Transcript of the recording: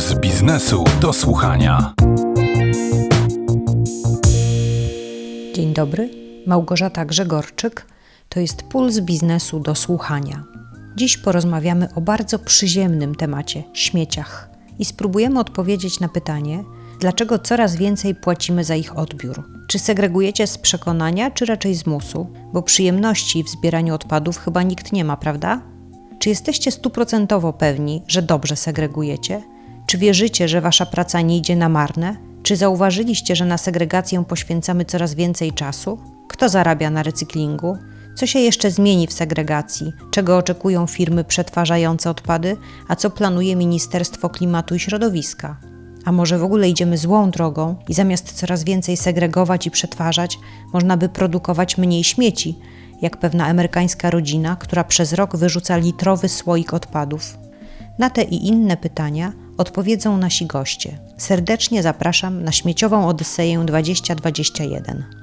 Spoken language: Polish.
Puls biznesu do słuchania. Dzień dobry, Małgorzata Grzegorczyk. To jest Puls biznesu do słuchania. Dziś porozmawiamy o bardzo przyziemnym temacie śmieciach i spróbujemy odpowiedzieć na pytanie, dlaczego coraz więcej płacimy za ich odbiór. Czy segregujecie z przekonania, czy raczej z musu? Bo przyjemności w zbieraniu odpadów chyba nikt nie ma, prawda? Czy jesteście stuprocentowo pewni, że dobrze segregujecie? Czy wierzycie, że wasza praca nie idzie na marne? Czy zauważyliście, że na segregację poświęcamy coraz więcej czasu? Kto zarabia na recyklingu? Co się jeszcze zmieni w segregacji? Czego oczekują firmy przetwarzające odpady, a co planuje Ministerstwo Klimatu i Środowiska? A może w ogóle idziemy złą drogą i zamiast coraz więcej segregować i przetwarzać, można by produkować mniej śmieci, jak pewna amerykańska rodzina, która przez rok wyrzuca litrowy słoik odpadów? Na te i inne pytania odpowiedzą nasi goście. Serdecznie zapraszam na śmieciową Odyseję 2021.